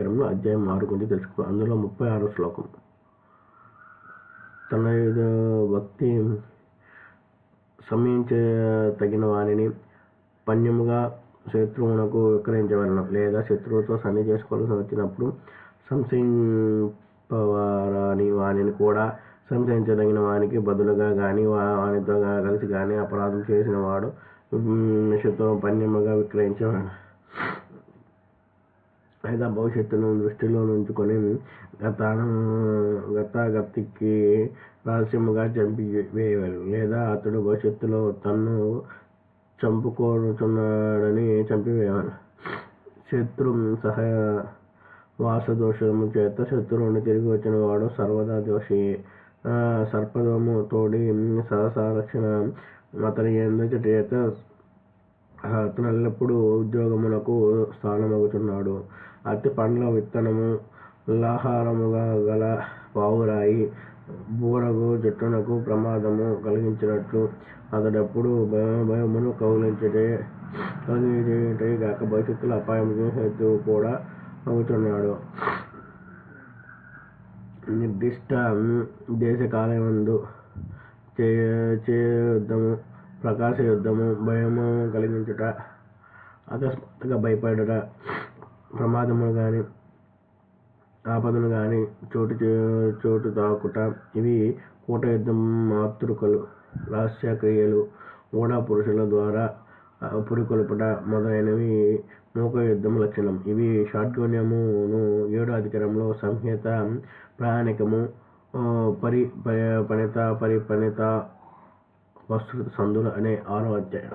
కార్యక్రమం అధ్యాయం ఆరు గురించి తెలుసుకో అందులో ముప్పై ఆరు శ్లోకం. తన భక్తి సమయించే తగిన వారిని పణ్యముగా శత్రువునకు విక్రయించవలను లేదా శత్రువుతో సన్ని చేసుకోవాల్సి వచ్చినప్పుడు సంశయింపవారాని వాణిని కూడా సంశయించదగిన వానికి బదులుగా కానీ వానితో కలిసి కానీ అపరాధం చేసిన వాడు శత్రువు పణ్యముగా విక్రయించవలను. లేదా భవిష్యత్తును దృష్టిలో ఉంచుకొని గతాను గతాగతికి రహస్యముగా చంపి వేయవలను లేదా అతడు భవిష్యత్తులో తన్ను చంపుకోనుచున్నాడని చంపివేయవలను శత్రు సహాయ వాసదోషము చేత శత్రువుని తిరిగి వచ్చిన వాడు సర్వదా దోషి. సర్పదము తోడి సహసారక్షణ అతని ఎందుకు చేత అతను ఎల్లప్పుడూ ఉద్యోగమునకు స్థానమగుచున్నాడు. అతి పండ్ల విత్తనము లాహారముగా గల పావురాయి బూరగు చెట్టునకు ప్రమాదము కలిగించినట్లు అతడెప్పుడు భయమును కౌలించటే కలిగించేటే కాక భవిష్యత్తులో అపాయం హేతు కూడా అవుతున్నాడు. నిర్దిష్ట దేశ దేశకాలమందు చే యుద్ధము ప్రకాశ యుద్ధము భయము కలిగించుట అకస్మాత్తుగా భయపడుట ప్రమాదములు కానీ ఆపదను కానీ చోటు చోటు తాకుట ఇవి కూట యుద్ధం మాతృకలు రహస్య క్రియలు ఓడా పురుషుల ద్వారా పురికొల్పుట మొదలైనవి మూక యుద్ధం లక్షణం. ఇవి షాడ్గోన్యమును ఏడు అధికారంలో సంహిత ప్రయాణికము పరి పనిత పరిపణిత వస్తు సందులు అనే ఆరో అధ్యాయం.